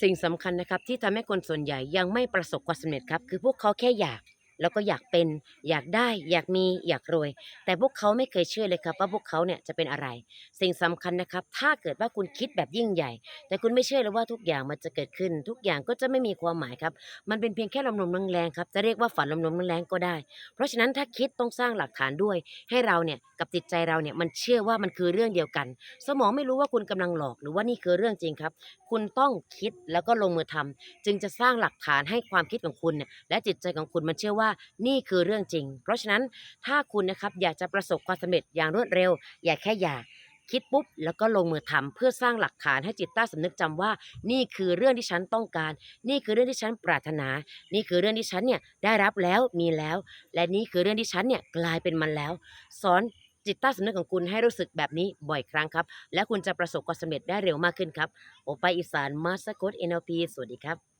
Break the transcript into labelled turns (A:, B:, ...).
A: สิ่งสำคัญนะครับที่ทำให้คนส่วนใหญ่ยังไม่ประสบความสำเร็จครับ คือพวกเขาแค่อยาก แล้วก็อยากเป็น อยากได้ อยากมี อยากรวย แต่พวกเขาไม่เคยเชื่อเลยครับว่าพวกเขาเนี่ยจะเป็นอะไร สิ่งสำคัญนะครับ ถ้าเกิดว่าคุณคิดแบบยิ่งใหญ่ แต่คุณไม่เชื่อเลยว่าทุกอย่างมันจะเกิดขึ้น ทุกอย่างก็จะไม่มีความหมายครับ มันเป็นเพียงแค่ลมลมๆแรงๆครับ จะเรียกว่าฝันลมลมๆแรงๆก็ได้ เพราะฉะนั้นถ้าคิดต้องสร้างหลักฐานด้วย ให้เราเนี่ยกับจิตใจเราเนี่ยมันเชื่อว่ามันคือเรื่องเดียวกัน สมองไม่รู้ว่าคุณกำลังหลอก หรือว่านี่คือเรื่องจริงครับ คุณต้องคิดแล้วก็ลงมือทำจึงจะสร้างหลักฐานให้ความคิดของคุณเนี่ยและจิตใจของคุณมันเชื่อว่านี่คือเรื่องจริง เพราะฉะนั้นถ้าคุณนะครับอยากจะประสบความสำเร็จอย่างรวดเร็ว อย่าแค่อยากคิดปุ๊บแล้วก็ลงมือทำเพื่อสร้างหลักฐานให้จิตใต้สำนึกจำว่า นี่คือเรื่องที่ฉันต้องการ นี่คือเรื่องที่ฉันปรารถนา นี่คือเรื่องที่ฉันเนี่ยได้รับแล้วมีแล้ว และนี่คือเรื่องที่ฉันเนี่ยกลายเป็นมันแล้ว สอนจิตใต้สำนึกของคุณให้รู้สึกแบบนี้บ่อยครั้งครับ และคุณจะประสบความสำเร็จได้เร็วมากขึ้นครับโอไปอีสานมาสกด NLP สวัสดีครับ